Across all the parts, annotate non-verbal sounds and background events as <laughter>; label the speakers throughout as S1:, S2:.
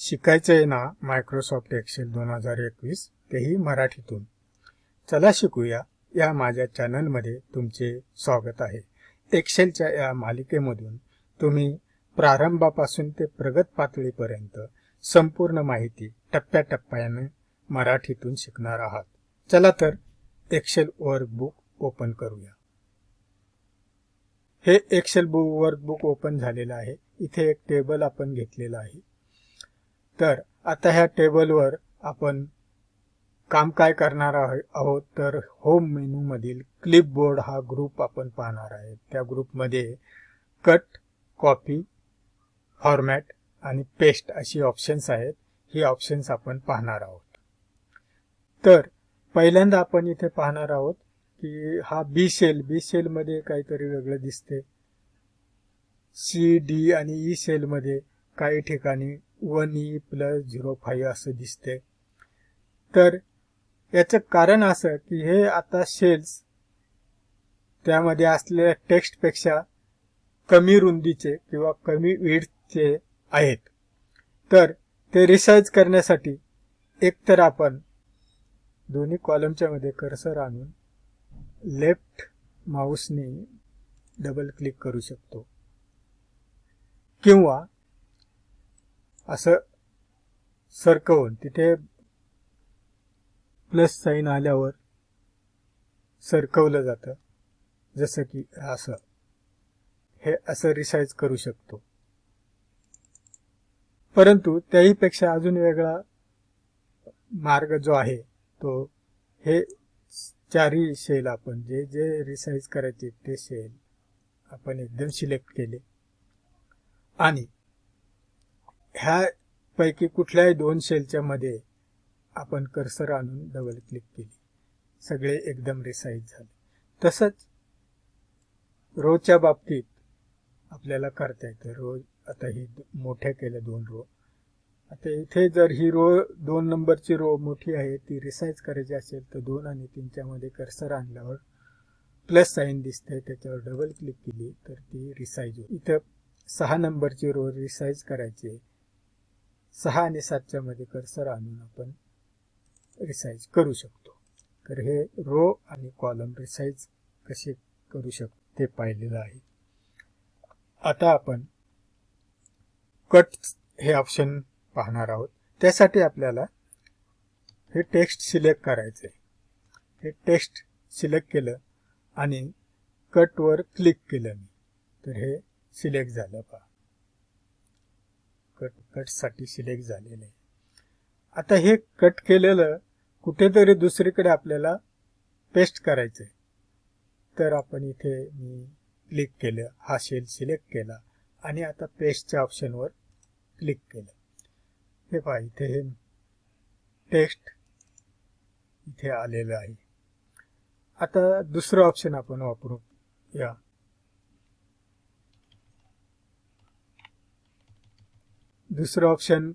S1: शिकायचं आहे ना मायक्रोसॉफ्ट एक्सेल दोन हजार एकवीस तेही मराठीतून. चला शिकूया. या माझ्या चॅनलमध्ये तुमचे स्वागत आहे. एक्सेलच्या या मालिकेमधून तुम्ही प्रारंभापासून ते प्रगत पातळीपर्यंत संपूर्ण माहिती टप्प्याटप्प्याने मराठीतून शिकणार आहात. चला तर एक्सेल वर्कबुक ओपन करूया. हे एक्सेल बुक वर्कबुक ओपन झालेलं आहे. इथे एक टेबल आपण घेतलेलं आहे. तर आता ह्या टेबलवर आपण काम काय करणार आहोत? तर होम मेनूमधील क्लिपबोर्ड हा ग्रुप आपण पाहणार आहे. त्या ग्रुपमध्ये कट कॉपी फॉर्मॅट आणि पेस्ट अशी ऑप्शन्स आहेत. ही ऑप्शन्स आपण पाहणार आहोत. तर पहिल्यांदा आपण इथे पाहणार आहोत की हा बी सेल बी सेलमध्ये काहीतरी वेगळं दिसते. सी डी आणि e ई सेलमध्ये काही ठिकाणी one E plus zero five असं दिसते तर याचं कारण असं की हे आता सेल्स त्यामध्ये असलेल्या टेक्स्टपेक्षा कमी रुंदीचे किंवा कमी विड्थचे आहेत. तर ते रिसाईज करण्यासाठी एकतर आपण दोन्ही कॉलमच्या मध्ये कर्सर आणून लेफ्ट माऊसने डबल क्लिक करू शकतो. किंवा असं सरकवून तिथे प्लस साईन आल्यावर सरकवलं जातं. जसं की असं. हे असं रिसाईज करू शकतो. परंतु त्याहीपेक्षा अजून वेगळा मार्ग जो आहे तो हे चारही शेल आपण जे जे रिसाईज करायचे ते शेल आपण एकदम सिलेक्ट केले. आणि ह्या पैकी कुठल्याही दोन शेलच्या मध्ये आपण कर्सर आणून डबल क्लिक केली. सगळे एकदम रिसाईज झाले. तसंच रोच्या बाबतीत आपल्याला करता येतं. रो आता ही मोठ्या केल्या दोन रो. आता इथे जर ही रो दोन नंबरची रो मोठी आहे ती रिसाईज करायची असेल तर दोन आणि तीनच्यामध्ये कर्सर आणल्यावर प्लस साईन दिसते त्याच्यावर डबल क्लिक केली तर ती रिसाईज होईल. इथं सहा नंबरची रो रिसाईज करायची आहे. सहा आणि सातच्या मध्ये कर्सर आणून आपण रिसाईज करू शकतो. तर हे रो आणि कॉलम रिसाईज कसे करू शकतो ते पाहिलेलं आहे. आता आपण कट हे ऑप्शन पाहणार आहोत. त्यासाठी आपल्याला हे टेक्स्ट सिलेक्ट करायचं आहे. हे टेक्स्ट सिलेक्ट केलं आणि कटवर क्लिक केलं मी. तर हे सिलेक्ट झालं पहा. कट कटसाठी सिलेक्ट झालेलं आहे. आता हे कट केलेलं कुठेतरी दुसरीकडे आपल्याला पेस्ट करायचं आहे तर आपण इथे मी क्लिक केलं हा शेल सिलेक्ट केला आणि आता पेस्टच्या ऑप्शनवर क्लिक केलं. हे पहा इथे हे टेक्स्ट इथे आलेलं आहे. आता दुसरं ऑप्शन आपण वापरू या. दुसरं ऑप्शन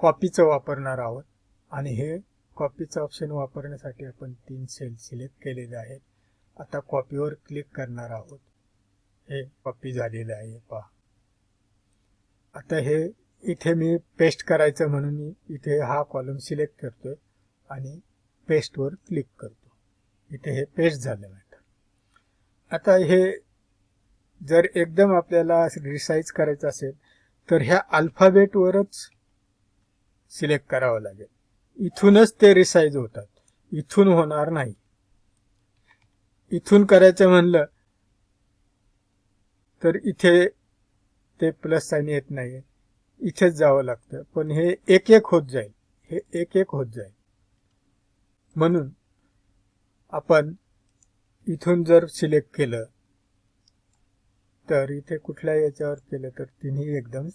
S1: कॉपीचं वापरणार आहोत. आणि हे कॉपीचं ऑप्शन वापरण्यासाठी आपण तीन सेल सिलेक्ट केलेले आहेत. आता कॉपीवर क्लिक करणार आहोत. हे कॉपी झालेलं आहे पहा. आता हे इथे मी पेस्ट करायचं म्हणून मी इथे हा कॉलम सिलेक्ट करतोय आणि पेस्टवर क्लिक करतो. इथे हे पेस्ट झालं मॅटर आता हे जर एकदम आपल्याला रिसाईज करायचं असेल तर ह्या अल्फाबेटवरच सिलेक्ट करावं लागेल. इथूनच ते रिसाईज होतात. इथून होणार नाही. इथून करायचं म्हणलं तर इथे ते प्लस साईन येत नाही इथेच जावं लागतं. पण हे एक एक होत जाईल. हे एक एक होत जाईल. म्हणून आपण इथून जर सिलेक्ट केलं तर इथे कुठल्या याच्यावर केलं तर तिन्ही एकदम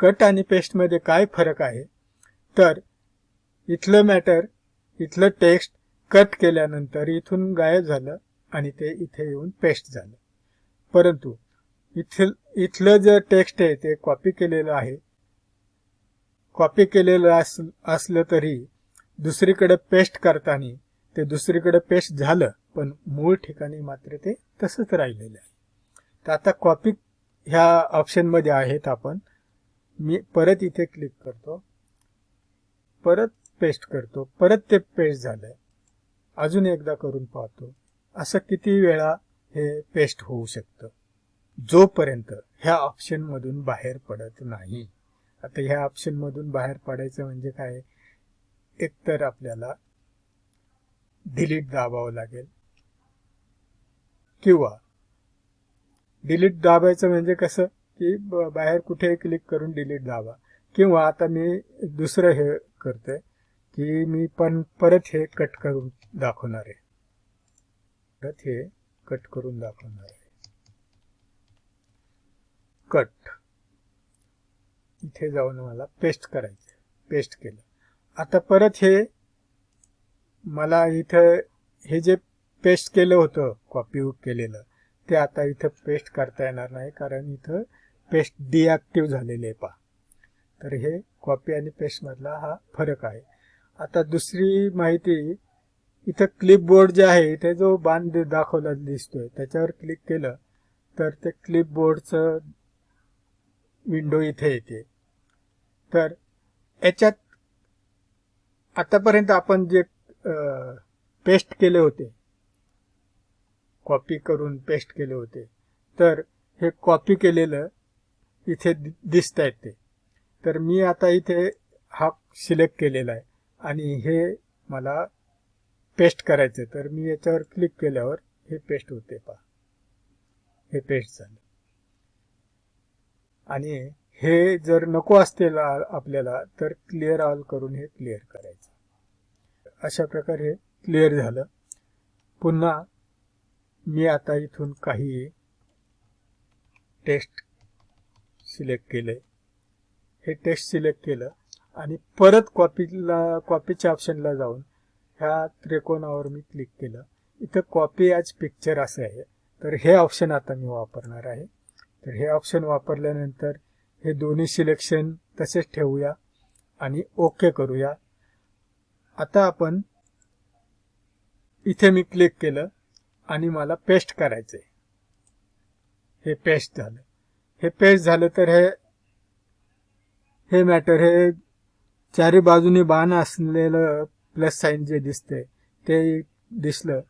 S1: कट आणि पेस्टमध्ये काय फरक आहे? तर इथलं मॅटर इथलं टेक्स्ट कट केल्यानंतर इथून गायब झालं आणि ते इथे येऊन पेस्ट झालं. परंतु इथल इथलं जे टेक्स्ट आहे ते कॉपी केलेलं आहे. कॉपी केलेलं अस असलं तरी दुसरीकडे पेस्ट करताना ते दुसरीकडे पेस्ट झालं पण मूळ ठिकाणी मात्र ते तसंच राहिलेलं आहे. तर आता कॉपी ह्या ऑप्शनमध्ये आहेत आपण. मी परत इथे क्लिक करतो. परत पेस्ट करतो. परत ते पेस्ट झालंय. अजून एकदा करून पाहतो. असं किती वेळा हे पेस्ट होऊ शकतं? जोपर्यंत ह्या ऑप्शनमधून बाहेर पडत नाही. आता ह्या ऑप्शनमधून बाहेर पडायचं म्हणजे काय? एकतर आपल्याला डिलीट दाबावं लागेल. किंवा डिलीट दाबायचं म्हणजे कसं की बाहेर कुठेही क्लिक करून डिलीट दाबा. किंवा आता मी दुसरं हे करतोय की मी पण परत हे कट करून दाखवणार आहे. परत हे कट करून दाखवणार आहे. कट इथे जाऊन मला पेस्ट करायचं पेस्ट केलं. आता परत हे मला इथं हे जे पेस्ट केलं होतं कॉपी केलेलं ते आता इथं पेस्ट करता येणार नाही कारण इथं पेस्ट डिॲक्टिव्ह झालेले आहे पहा. तर हे कॉपी आणि पेस्टमधला हा फरक आहे. आता दुसरी माहिती इथं क्लिपबोर्ड जे आहे इथे जो बांध दाखवला दिसतोय त्याच्यावर क्लिक केलं तर ते क्लिपबोर्डचं विंडो इथे येते. तर याच्यात आतापर्यंत आपण जे पेस्ट केले होते कॉपी करून पेस्ट केले होते. तर हे कॉपी केलेलं इथे दिसत आहेत ते. तर मी आता इथे हा सिलेक्ट केलेला आहे. आणि हे मला पेस्ट करायचं तर मी याच्यावर क्लिक केल्यावर हे पेस्ट होते पहा. हे पेस्ट झालं. आणि हे जर नको असतील आपल्याला तर क्लिअर ऑल करून हे क्लिअर करायचं. अशा प्रकारे हे क्लिअर झालं. पुन्हा मी आता इथून काही टेस्ट सिलेक्ट केले. हे टेस्ट सिलेक्ट केलं आणि परत कॉपीला कॉपीच्या ऑप्शनला जाऊन ह्या त्रिकोणावर मी क्लिक केलं. इथं कॉपी ॲज पिक्चर असं आहे. तर हे ऑप्शन आता मी वापरणार आहे. तर हे ऑप्शन वापरल्यानंतर हे दोन्ही सिलेक्शन तसेच ठेवूया आणि ओके करूया. आता आपण इथे मी क्लिक केलं. आणि मला पेस्ट करायचंय. हे पेस्ट झालं. हे पेस्ट झालं तर हे हे मॅटर हे चारी बाजूने बाण असलेलं प्लस साईन जे दिसते ते दिसलं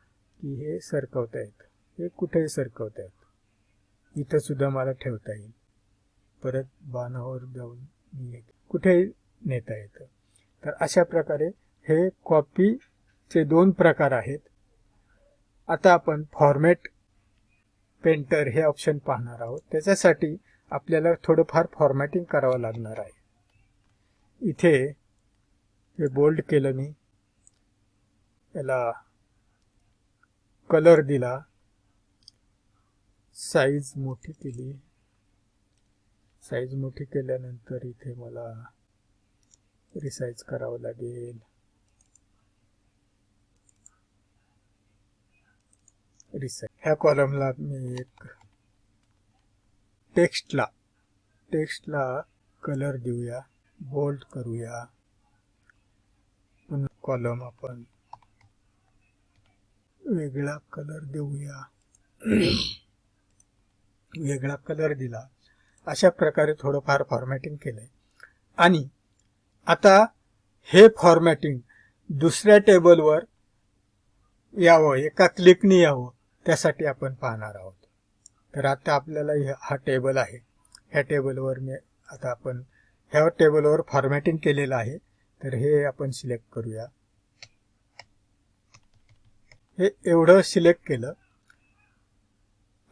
S1: की हे सरकवता येतं हे कुठेही सरकवता येतं इथं सुद्धा मला ठेवता येईल. परत बाणावर जाऊन मी कुठेही नेता येतं. तर अशा प्रकारे हे कॉपीचे दोन प्रकार आहेत. आता आपण फॉर्मॅट पेंटर हे ऑप्शन पाहणार आहोत. त्याच्यासाठी आपल्याला थोडंफार फॉर्मॅटिंग करावं लागणार आहे. इथे हे बोल्ड केलं मी. याला कलर दिला. साईज मोठी केली. साईज मोठी केल्यानंतर इथे मला रिसाईज करावं लागेल. रिसर्च ह्या कॉलमला मी एक टेक्स्टला टेक्स्टला कलर देऊया बोल्ड करूया. पुन्हा कॉलम आपण वेगळा कलर देऊया. <coughs> वेगळा कलर दिला. अशा प्रकारे थोडंफार फॉर्मॅटिंग केलंय. आणि आता हे फॉर्मॅटिंग दुसऱ्या टेबलवर यावं एका क्लिकनी यावं. त्यासाठी आपण पाहणार आहोत. तर आता आपल्याला हे- हा टेबल आहे. ह्या टेबलवर मी आता आपण ह्या टेबलवर फॉर्मॅटिंग केलेलं आहे. तर हे आपण सिलेक्ट करूया. हे एवढं सिलेक्ट केलं.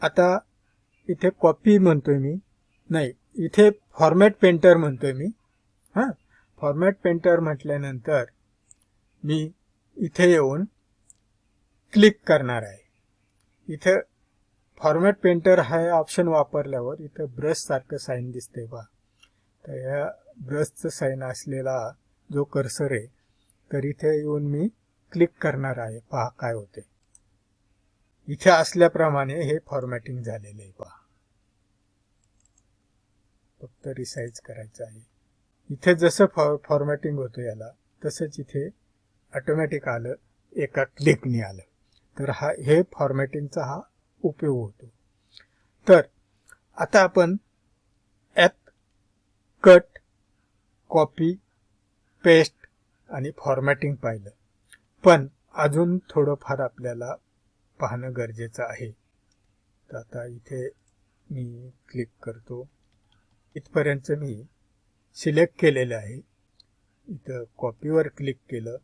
S1: आता इथे कॉपी म्हणतोय मी. नाही इथे फॉर्मॅट पेंटर म्हणतोय मी. हां फॉर्मॅट पेंटर म्हटल्यानंतर मी इथे येऊन क्लिक करणार आहे. इथं फॉर्मॅट पेंटर हा ऑप्शन वापरल्यावर इथं ब्रश सारखं साईन दिसते बा तर या ब्रशचं साईन असलेला जो कर्सर आहे तर इथे येऊन मी क्लिक करणार आहे. पहा काय होते इथे असल्याप्रमाणे हे फॉर्मॅटिंग झालेलं आहे पहा फक्त रिसाईज करायचं आहे. इथे जसं फॉ फॉर्मॅटिंग होतं याला तसंच इथे ऑटोमॅटिक आलं एका क्लिकने आलं. तर हा हे फॉर्मॅटिंगचा हा उपयोग होतो. तर आता आपण ॲप कट कॉपी पेस्ट आणि फॉर्मॅटिंग पाहिलं. पण अजून थोडंफार आपल्याला पाहणं गरजेचं आहे. तर आता इथे मी क्लिक करतो. इथपर्यंत मी सिलेक्ट केलेलं आहे. इथं कॉपीवर क्लिक केलं.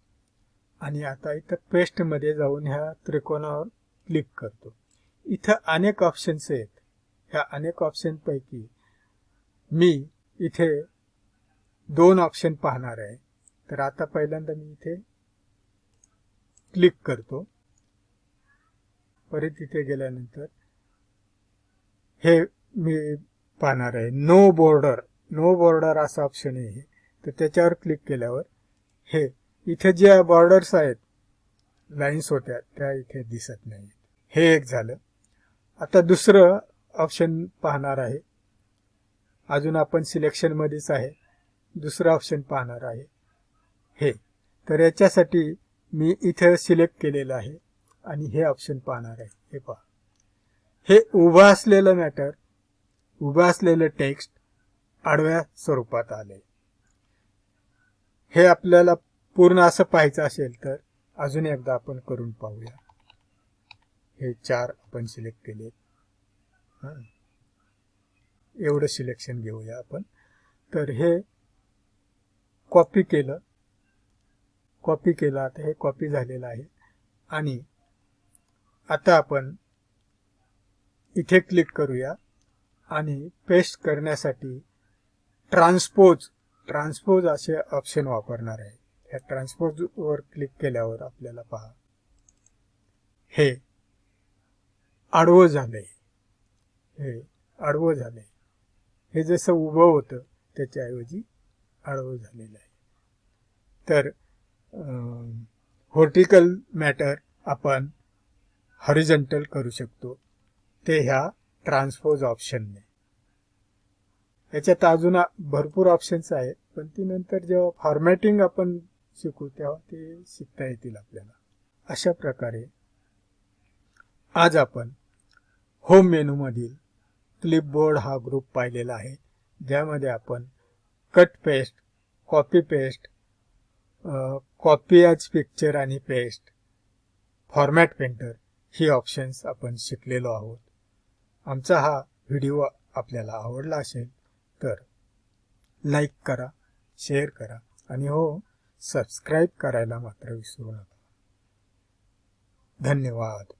S1: आणि आता इथं पेस्टमध्ये जाऊन ह्या त्रिकोणावर क्लिक करतो. इथं अनेक ऑप्शन्स आहेत. ह्या अनेक ऑप्शनपैकी मी इथे दोन ऑप्शन पाहणार आहे. तर आता पहिल्यांदा मी इथे क्लिक करतो. परत इथे गेल्यानंतर हे मी पाहणार आहे. नो बॉर्डर नो बॉर्डर असा ऑप्शन आहे. तर त्याच्यावर क्लिक केल्यावर हे इथे ज्या बॉर्डर्स आहेत लाईन्स होत्या त्या इथे दिसत नाही हे एक झालं. आता दुसरं ऑप्शन पाहणार आहे. अजून आपण सिलेक्शनमध्येच आहे. दुसरं ऑप्शन पाहणार आहे. हे. तर याच्यासाठी मी इथे सिलेक्ट केलेलं आहे आणि हे ऑप्शन पाहणार आहे. हे पहा. हे उभं असलेलं मॅटर उभं असलेलं टेक्स्ट आडव्या स्वरूपात आले हे आपल्याला पूर्ण असं पाहायचं असेल तर अजून एकदा आपण करून पाहूया. हे चार आपण सिलेक्ट केले एवढं सिलेक्शन घेऊया आपण. तर हे कॉपी केलं. कॉपी केलं. आता हे कॉपी झालेलं आहे. आणि आता आपण इथे क्लिक करूया. आणि पेस्ट करण्यासाठी ट्रान्सपोज ट्रान्सपोज असे ऑप्शन वापरणार आहे. ह्या ट्रान्सपोज वर क्लिक केल्यावर आपल्याला पहा. हे आडवं झालंय. हे आडवं झालंय. हे जसं उभं होतं त्याच्याऐवजी आडवं झालेलं आहे. तर व्हर्टिकल मॅटर आपण हॉरिझंटल करू शकतो. ते ह्या ट्रान्सपोज ऑप्शनने याच्यात अजून भरपूर ऑप्शन्स आहेत पण ती नंतर जेव्हा फॉर्मॅटिंग आपण शिकू तेव्हा ते शिकता येतील आपल्याला. अशा प्रकारे आज आपण होम मेनूमधील क्लिपबोर्ड हा ग्रुप पाहिलेला आहे. ज्यामध्ये आपण cut paste copy paste copy as picture आणि पेस्ट फॉर्मॅट पेंटर ही ऑप्शन्स आपण शिकलेलो आहोत. आमचा हा व्हिडिओ आपल्याला आवडला असेल तर लाईक करा शेअर करा. आणि हो सबस्क्राईब करायला मात्र विसरू नका. धन्यवाद.